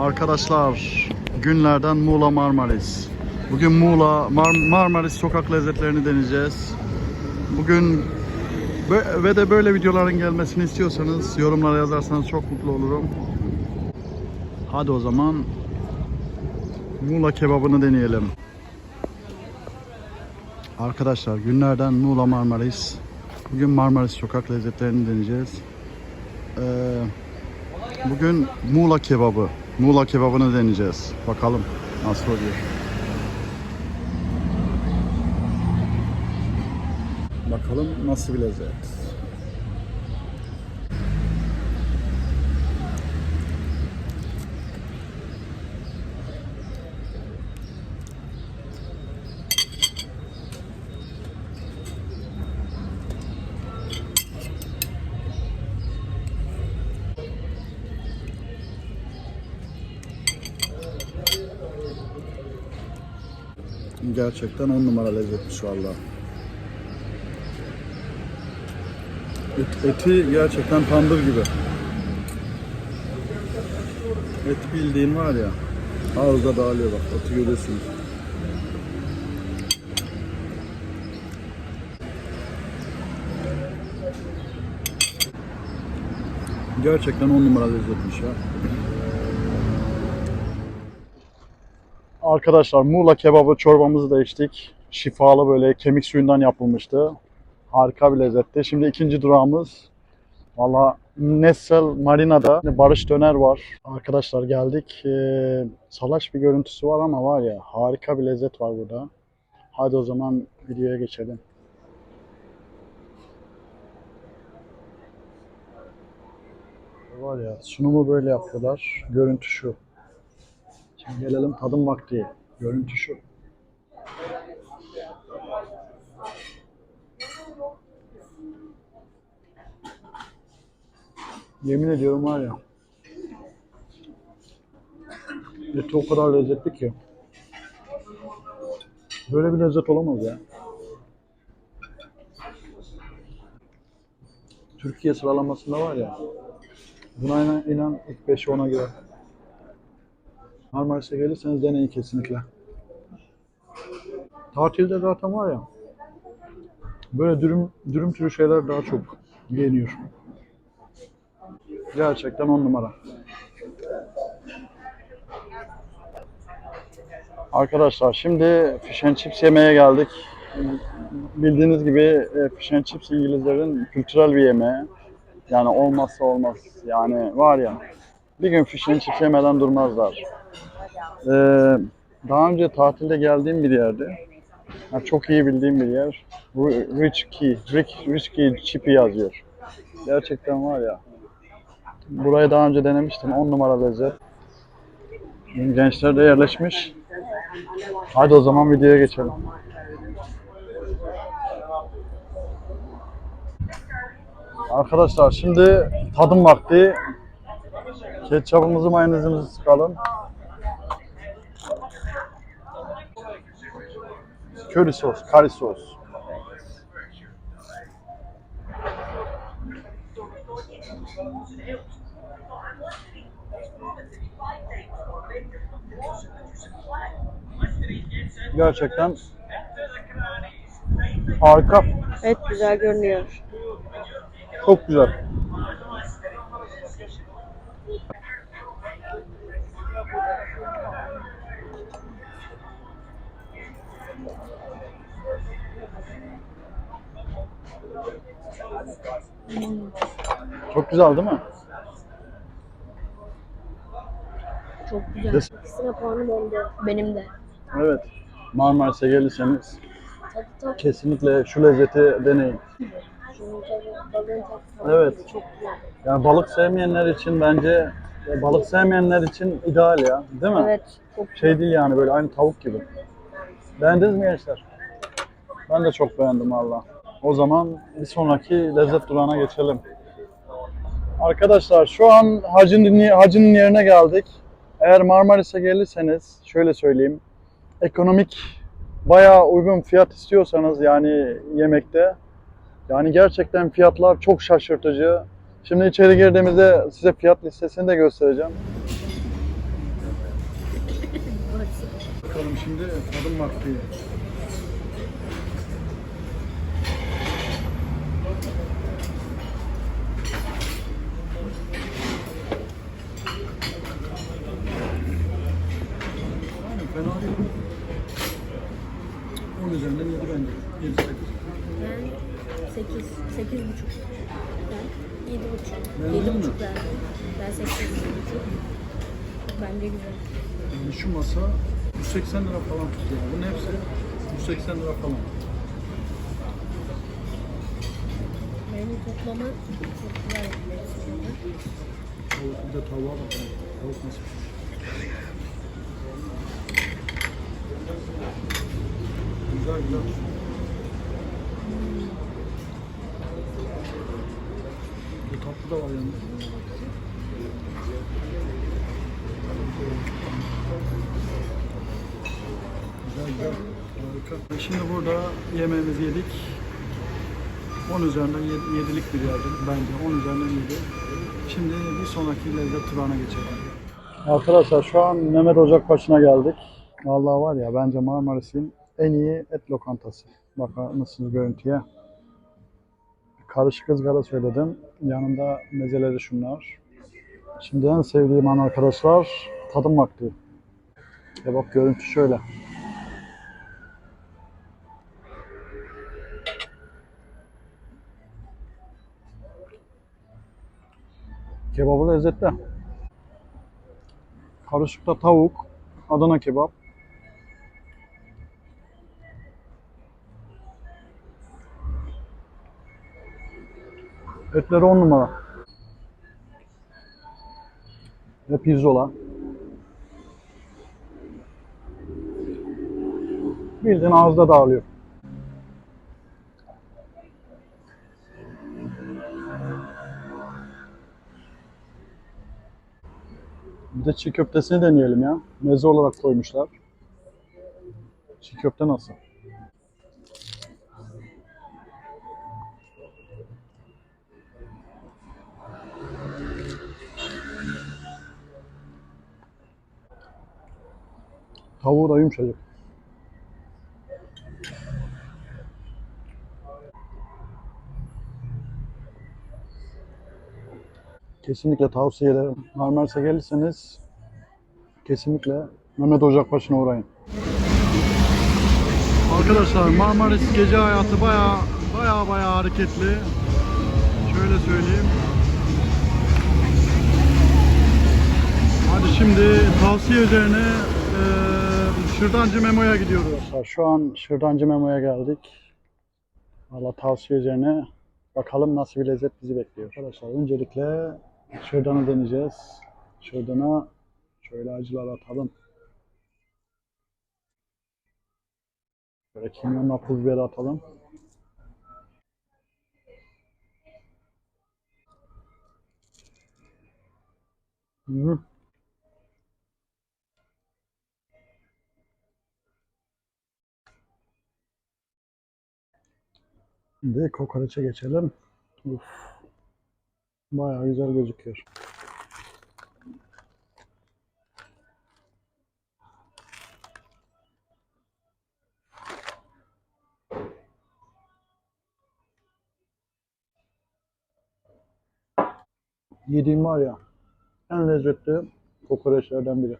Arkadaşlar günlerden Muğla Marmaris. Bugün Muğla Mar- Marmaris sokak lezzetlerini deneyeceğiz. Bugün ve de böyle videoların gelmesini istiyorsanız yorumlara yazarsanız çok mutlu olurum. Hadi o zaman Muğla kebabını deneyelim. Arkadaşlar günlerden Muğla Marmaris. Bugün Marmaris sokak lezzetlerini deneyeceğiz. Ee, bugün Muğla kebabı. Muğla kebabını deneyeceğiz. Bakalım nasıl oluyor. Bakalım nasıl bir lezzet. Gerçekten on numara lezzetmiş valla. Et, eti gerçekten tandır gibi. Et bildiğin var ya ağızda dağılıyor bak eti görüyorsunuz. Gerçekten on numara lezzetmiş ya. Arkadaşlar Muğla kebabı çorbamızı da içtik. Şifalı böyle kemik suyundan yapılmıştı. Harika bir lezzetti. Şimdi ikinci durağımız valla Nessel Marina'da Barış Döner var. Arkadaşlar geldik. Ee, salaş bir görüntüsü var ama var ya harika bir lezzet var burada. Hadi o zaman videoya geçelim. Var ya sunumu böyle yapıyorlar. Görüntü şu. Şimdi gelelim tadım vakti. Görüntü şu. Yemin ediyorum var ya. Eti o kadar lezzetli ki. Böyle bir lezzet olamaz ya. Türkiye sıralamasında var ya. Buna inan, inan ilk 5'e 10'a girer. Marmaris'e gelirseniz deneyin kesinlikle. Tatilde zaten var ya. Böyle dürüm dürüm türü şeyler daha çok yeniyor. Gerçekten on numara. Arkadaşlar şimdi fish and chips yemeye geldik. Bildiğiniz gibi e, fish and chips İngilizlerin kültürel bir yemeği. Yani olmazsa olmaz. Yani var ya bir gün fish and chips yemeden durmazlar. Ee, daha önce tatilde geldiğim bir yerdi. Yani çok iyi bildiğim bir yer. Rich Key, Rich, Rich Key Chippy yazıyor. Gerçekten var ya. Burayı daha önce denemiştim. 10 numara lezzet. Gençler de yerleşmiş. Hadi o zaman videoya geçelim. Arkadaşlar şimdi tadım vakti. Ketçapımızı mayonezimizi sıkalım. Köri sos, kari sos. Gerçekten harika. Evet güzel görünüyor. Çok güzel. Çok güzel değil mi? Çok güzel. Yes. İkisine puanım oldu. Benim de. Evet. Marmaris'e gelirseniz Tadı tadı. kesinlikle şu lezzeti deneyin. Şunun tadı, balığın tadı. Evet. Çok güzel. Yani balık sevmeyenler için bence ya balık sevmeyenler için ideal ya. Değil mi? Evet. Çok Şey değil yani böyle aynı tavuk gibi. Beğendiniz mi gençler? Ben de çok beğendim valla. O zaman bir sonraki lezzet durağına geçelim. Arkadaşlar şu an hacının, hacının yerine geldik. Eğer Marmaris'e gelirseniz şöyle söyleyeyim. Ekonomik bayağı uygun fiyat istiyorsanız yani yemekte yani gerçekten fiyatlar çok şaşırtıcı. Şimdi içeri girdiğimizde size fiyat listesini de göstereceğim. Bakalım şimdi tadım vakti. Yani fena değil. 10 üzerinden 7 bence. 7 8. Ben 8, 8 buçuk. Ben 7 buçuk. Beğendin 7 mi? buçuk verdim. Ben 8 buçuk. Bence güzel. Yani şu masa 180 lira falan tutuyor. Bunun hepsi 180 lira falan. Benim toplamı çok güzel bir de tavuğa bakalım. Tavuk nasıl? Güzel güzel. Bu tatlı da var yanında. Güzel güzel. Harika. Şimdi burada yemeğimizi yedik. 10 üzerinden 7'lik bir yerdi bence. 10 üzerinden 7. Şimdi bir sonraki lezzet durağına geçelim. Arkadaşlar şu an Mehmet Ocakbaşı'na geldik. Vallahi var ya bence Marmaris'in en iyi et lokantası. Bakar mısınız görüntüye? Karışık ızgara söyledim. Yanında mezeleri şunlar. Şimdi en sevdiğim an arkadaşlar tadım vakti. Bak görüntü şöyle. Kebabı lezzetli. Karışıkta tavuk, Adana kebap. Etleri on numara. Ve pirzola. Bildiğin ağızda dağılıyor. Bir de çiğ köftesini deneyelim ya. Meze olarak koymuşlar. Çiğ köfte nasıl? Tavuğu da yumuşacık. Kesinlikle tavsiye ederim. Marmaris'e gelirseniz kesinlikle Mehmet Ocakbaşı'na uğrayın. Arkadaşlar Marmaris gece hayatı baya baya baya hareketli. Şöyle söyleyeyim. Hadi şimdi tavsiye üzerine eee Şırdancı Memo'ya gidiyoruz. Arkadaşlar şu an Şırdancı Memo'ya geldik. Valla tavsiye üzerine bakalım nasıl bir lezzet bizi bekliyor. Arkadaşlar öncelikle şırdanı deneyeceğiz. Şırdana şöyle acılar atalım. Böyle kimyonla pul biber atalım. Hı. Şimdi kokoreçe geçelim. Uf. Bayağı güzel gözüküyor. Yediğim var ya en lezzetli kokoreçlerden biri.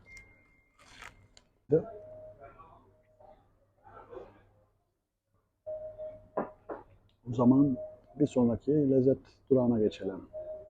Zaman bir sonraki lezzet durağına geçelim.